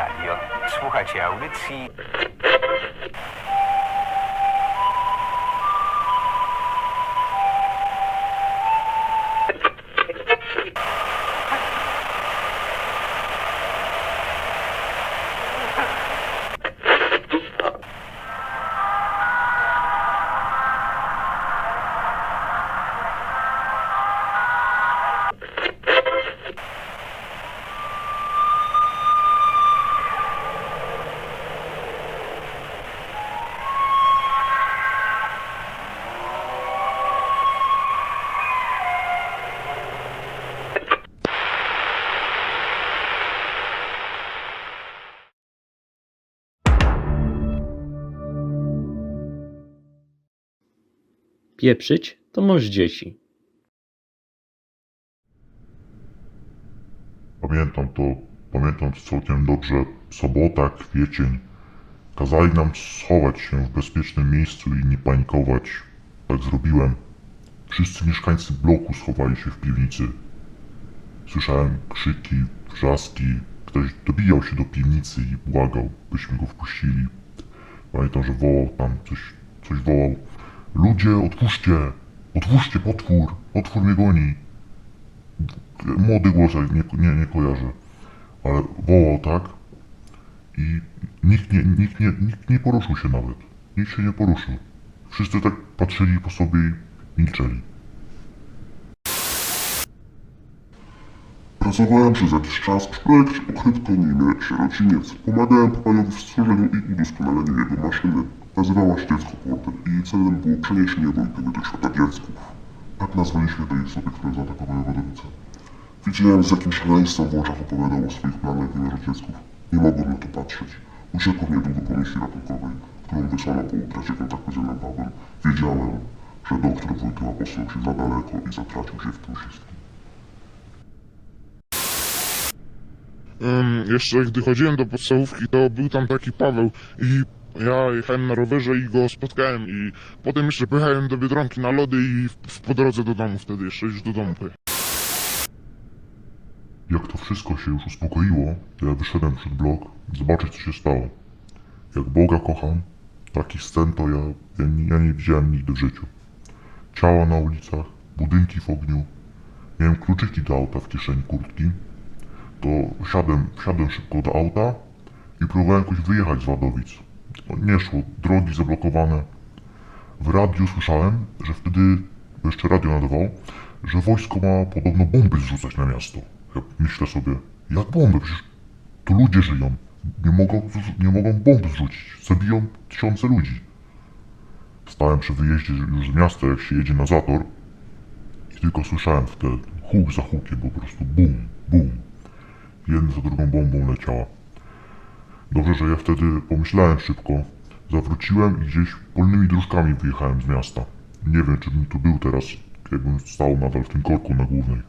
Radio. Audycji Pieprzyć to moż dzieci. Pamiętam to, pamiętam to całkiem dobrze. Sobota, kwiecień. Kazali nam schować się w bezpiecznym miejscu i nie panikować. Tak zrobiłem. Wszyscy mieszkańcy bloku schowali się w piwnicy. Słyszałem krzyki, wrzaski. Ktoś dobijał się do piwnicy i błagał, byśmy go wpuścili. Pamiętam, że wołał tam coś, coś wołał. Ludzie, otwórzcie! Otwórzcie potwór! Potwór mnie goni! Młody głos, nie, nie, nie kojarzę. Ale wołał tak i nikt nie, nikt, nie, nikt nie poruszył się nawet. Nikt się nie poruszył. Wszyscy tak patrzyli po sobie i milczeli. Pracowałem przez jakiś czas przy projekcie Ukrytko imię Sierociniec. Pomagałem papajowi w stworzeniu i udoskonaleniu jego maszyny. Nazywała się Dziecko Porter i celem było przeniesienie Wojtyły do świata dziecków. Tak nazwaliśmy tej osoby, która zaatakowała Wadowice. Widziałem z jakim szaleństwem w oczach opowiadał o swoich planach wymiaru dziecków. Nie mogłem na to patrzeć. Uciekłem niedługo do komisji ratunkowej, którą wysłano po utracie kontaktu z Janem Pawłem. Wiedziałem, że doktor Wojtyła posunął się za daleko i zatracił się w tym wszystkim. Ym, jeszcze gdy chodziłem do podstawówki, to był tam taki Paweł i ja jechałem na rowerze i go spotkałem i potem jeszcze pojechałem do Biedronki na lody i w, w, po drodze do domu wtedy jeszcze już do domu. Jak to wszystko się już uspokoiło, to ja wyszedłem przed blok zobaczyć co się stało. Jak Boga kocham, takich scen to ja, ja, ja nie widziałem nigdy w życiu. Ciała na ulicach, budynki w ogniu. Miałem kluczyki do auta w kieszeni kurtki. To wsiadłem, wsiadłem szybko do auta i próbowałem jakoś wyjechać z Wadowic. Nie szło, drogi zablokowane. W radiu słyszałem, że wtedy, bo jeszcze radio nadawało, że wojsko ma podobno bomby zrzucać na miasto. Ja myślę sobie, jak bomby? Przecież tu ludzie żyją. Nie mogą, nie mogą bomb zrzucić. Zabiją tysiące ludzi. Stałem przy wyjeździe już z miasta, jak się jedzie na zator i tylko słyszałem wtedy huk za hukiem, po prostu bum, bum. Jedna za drugą bombą leciała. Dobrze, że ja wtedy pomyślałem szybko. Zawróciłem i gdzieś polnymi dróżkami wyjechałem z miasta. Nie wiem, czy bym tu był teraz, jakbym stał nadal w tym korku na głównej.